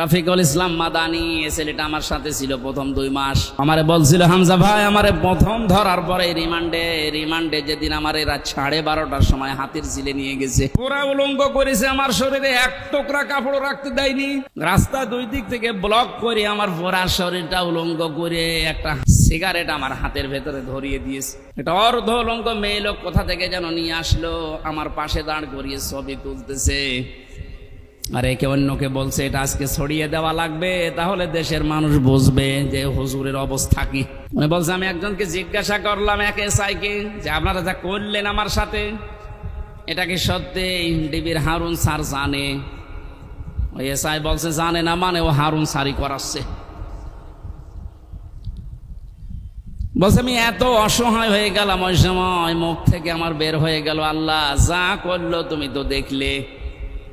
রাফিকুল ইসলাম মাদানি এ ছেলেটা আমার সাথে ছিল প্রথম দুই মাস। আমারে বলছিল, হামজা ভাই, আমারে প্রথম ধরার পরে রিমান্ডে রিমান্ডে যেদিন আমার রাত সাড়ে বারোটার সময় হাতির ঝিলে নিয়ে গেছে। পুরা উলঙ্গ করেছে আমার শরীরে, এক টুকরা কাপড় রাখতে দেয়নি। রাস্তা দুই দিক থেকে ব্লক করে আমার পুরা শরীরটা উলঙ্গ করে একটা সিগারেট আমার হাতের ভেতরে ধরিয়ে দিয়েছে। এটা অর্ধ উলঙ্গ মেয়ে লোক কোথা থেকে যেন নিয়ে আসলো, আমার পাশে দাঁড় করিয়ে ছবি তুলতেছে। আর একে অন্যকে বলছে, এটা আজকে ছড়িয়ে দেওয়া লাগবে, তাহলে দেশের মানুষ বুঝবে যে হুজুরের অবস্থা কি। উনি বলছে, আমি একজনকে জিজ্ঞাসা করলাম এক এসআইকে যে, আপনারা যা করলেন আমার সাথে, এটা কি সত্যি? ডিবির হারুন স্যার জানে। ওই এসআই বলছে, জানে না মানে ও হারুন সারি করাচ্ছে। বলছে, আমি এত অসহায় হয়ে গেলাম ওই সময়, মুখ থেকে আমার বের হয়ে গেল আল্লাহ, যা করল তুমি তো দেখলে।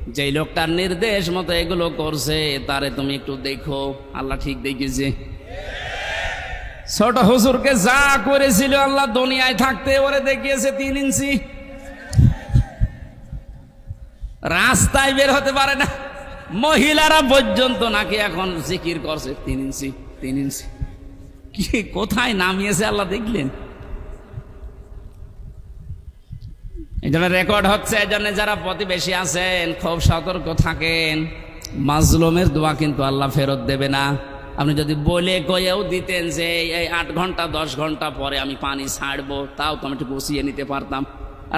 যেই লোকটার নির্দেশ মতো এগুলো করছে, তারে তুমি একটু দেখো। আল্লাহ ঠিক দেখেছে। ছোট হুজুরকে যা করেছিল আল্লাহ দুনিয়ায় থাকতে ওরে দেখিয়েছে তিন ইঞ্চি। রাস্তায় বের হতে পারে না। মহিলারা পর্যন্ত নাকি এখন জিকির করছে, তিন ইঞ্চি তিন ইঞ্চি। কি, কোথায় নামিয়েছে আল্লাহ দেখলেন? এই জন্য রেকর্ড হচ্ছে এই জন্য যারা প্রতিবেশী আছেন, খুব সতর্ক থাকেন। মাজলুমের দোয়া কিন্তু আল্লাহ ফেরত দেবে না। আপনি যদি বলে কয়েও দিতেন যে, এই আট ঘণ্টা, দশ ঘণ্টা পরে আমি পানি ছাড়বো তাও তো আমি একটু বসিয়ে নিতে পারতাম।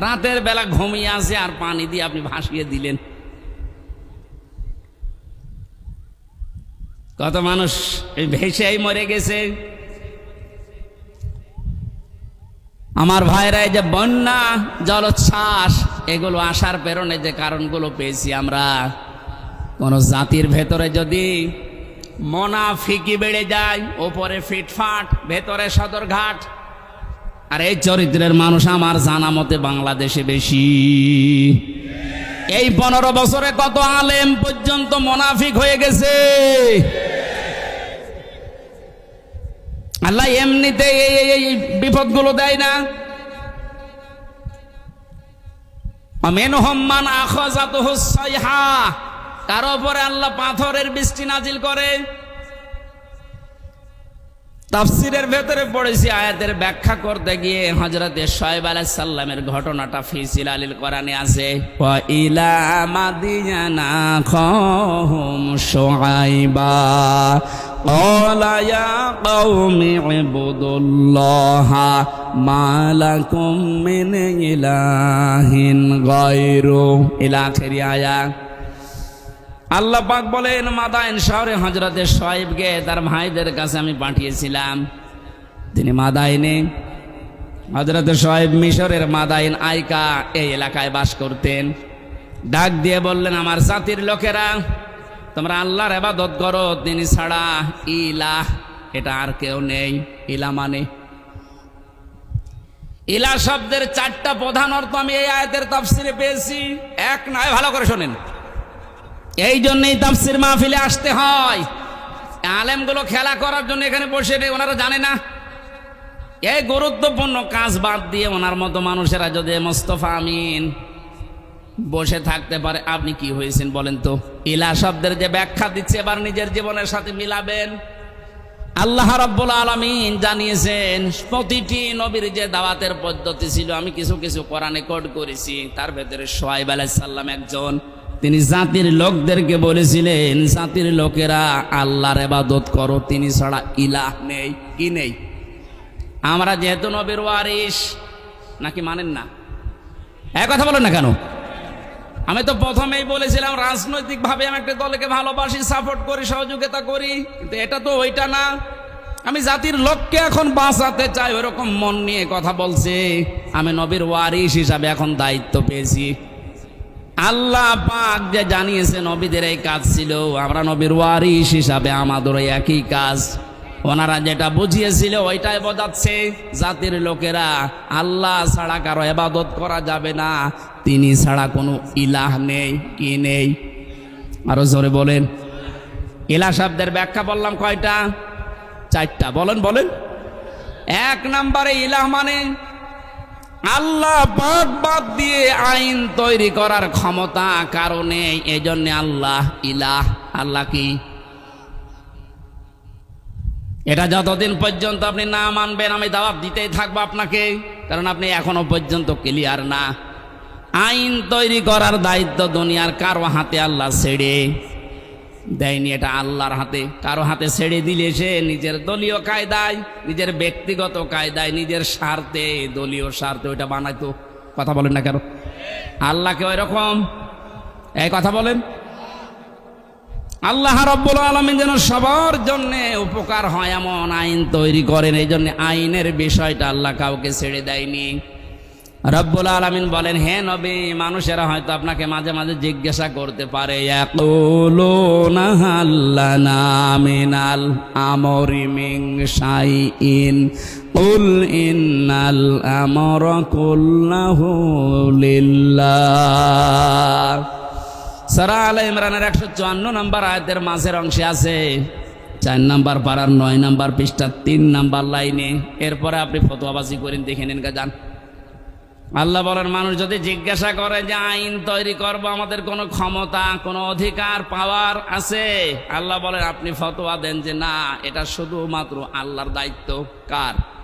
রাতের বেলা ঘুমিয়ে আসে আর পানি দিয়ে আপনি ভাসিয়ে দিলেন। কত মানুষ ভেসেই মরে গেছে। আমার ভাইরা এই যে বন্যা, জলোচ্ছ্বাস, এগুলো আসার প্রেরণে যে কারণগুলো পেয়েছি আমরা। কোন জাতির ভেতরে যদি মনাফিকি বেড়ে যায়, ওপরে ফিটফাট, ভেতরে সদরঘাট, আর এই চরিত্রের মানুষ আমার জানা মতে বাংলাদেশে বেশি। এই পনেরো বছরে কত আলেম পর্যন্ত মোনাফিক হয়ে গেছে? আল্লাহ এমনিতে এই বিপদগুলো দেয় না। আল্লাহ পাথরের বৃষ্টি নাজিল করে। তাফসিরের ভেতরে পড়েছি, আয়াতের ব্যাখ্যা করতে গিয়ে ঘটনাটা ফিসিল আলিল কোরআনে আছে। ইলা قال يا قوم اعبدوا الله ما لكم من إله غيره إلى آخر آية আল্লাহ পাক বলেন মাদাইন শহরে হজরতে সোয়েবকে তার ভাইদের কাছে আমি পাঠিয়েছিলাম তিনি মাদাইনে হজরতে সোয়েব মিশরের মাদাইন আইকা এই এলাকায় বাস করতেন ডাক দিয়ে বললেন আমার জাতির লোকেরা তোমরা আল্লাহর এবাদত করো তিনি ছাড়া ইলাহ, এটা আর কেউ নেই। ইলা মানে? ইলা শব্দের চারটা প্রধান অর্থ আমি এই আয়াতের তাফসিরে পেয়েছি। এক, নয়, ভালো করে শোনেন। এই জন্যই তাফসির মাহফিলে আসতে হয়। আলেমগুলো খেলা করার জন্য এখানে বসে নেই, ওনারা জানে না। এই গুরুত্বপূর্ণ কাজ বাদ দিয়ে ওনার মতো মানুষেরা যদি মোস্তফা আমিন বসে থাকতে পারে। আপনি কি হয়েছেন বলেন তো? ইলা শব্দের যে ব্যাখ্যা দিচ্ছে, এবার নিজের জীবনের সাথে মিলাবেন। আল্লাহ রাব্বুল আলমিন জানিয়েছেন, প্রতিটি নবীর যে দাওয়াতের পদ্ধতি ছিল, আমি কিছু কিছু কোরআনে কোড করেছি। তার ভেতরে সোহাইব আলাইহিস সাল্লাম একজন। তিনি জাতির লোকদেরকে বলেছিলেন, জাতির লোকেরা আল্লাহর এবাদত করো, তিনি ছাড়া ইলাহ নেই, কি নেই? আমরা যেহেতু নবীর ওয়ারিস নাকি মানেন না? এক কথা বলেন না কেন? আমি তো প্রথমেই বলেছিলাম, রাজনৈতিকভাবে আমি একটা দলকে ভালোবাসি সাপোর্ট করি, সহযোগিতা করি, কিন্তু এটা তো ওইটা না। আমি জাতির লোককে এখন বাঁচাতে চাই, ওরকম মন নিয়ে কথা বলছে। আমি নবীর ওয়ারিস হিসাবে এখন দায়িত্ব পেয়েছি। আল্লাহ পাক যে জানিয়েছে নবীদের এই কাজ ছিল, আমরা নবীর ওয়ারিস হিসাবে আমাদের একই কাজ। ওনারা যেটা বুঝিয়েছিল, ওইটাই বোঝাচ্ছে। জাতির লোকেরা, আল্লাহ ছাড়া কারও এবাদত করা যাবে না। তিনি ছাড়া কোনো ইলাহ নেই, কি নেই? আরও জোরে বলেন। ইলা শব্দের ব্যাখ্যা বললাম কয়টা? চারটা। বলেন বলেন। এক নম্বরে ইলাহ মানে আল্লাহ বাদ বাদ দিয়ে আইন তৈরি করার ক্ষমতা কারণে এই জন্য আল্লাহ ইলাহ। আল্লাহ কি? এটা যতদিন পর্যন্ত আপনি না মানবেন, আমি দাওয়াত দিতেই থাকব আপনাকে, কারণ আপনি এখনও পর্যন্ত ক্লিয়ার না। আইন তৈরি করার দায়িত্ব দুনিয়ার কারও হাতে আল্লাহ ছেড়ে দেয়নি, এটা আল্লাহর হাতে। কারও হাতে ছেড়ে দিলে সে নিজের দলীয় কায়দায়, নিজের ব্যক্তিগত কায়দায়, নিজের স্বার্থে, দলীয় স্বার্থে ওইটা বানাইতো কথা বলেন না কেন? আল্লাহকে ওই রকম এই কথা বলেন। আল্লাহ রব্বুল আলমিন যেন সবার জন্য উপকার হয়, এমন আইন তৈরি করেন এই জন্য আইনের বিষয়টা আল্লাহ কাউকে ছেড়ে দেয়নি। রব্বুল আলমিন বলেন, হে নবী, মানুষেরা হয়তো আপনাকে মাঝে মাঝে জিজ্ঞাসা করতে পারে মিন শাইইন, কুল ইন্নাল আমরা সারা আল ইমরানের একশো চুয়ান্ন নম্বর আয়াতের মাঝের অংশে আছে, চার নাম্বার পাড়ার নয় নাম্বার পৃষ্ঠা তিন নাম্বার লাইনে। এরপরে আপনি ফতোয়াবাজি করেন, দেখে নিন গা, যান। আল্লাহ বলেন, মানুষ যদি জিজ্ঞাসা করে যে আইন তৈরি করব, আমাদের কোনো ক্ষমতা, কোনো অধিকার, পাওয়ার আছে? আল্লাহ বলেন, আপনি ফতোয়া দেন যে না, এটা শুধুমাত্র আল্লাহর দায়িত্ব। কার?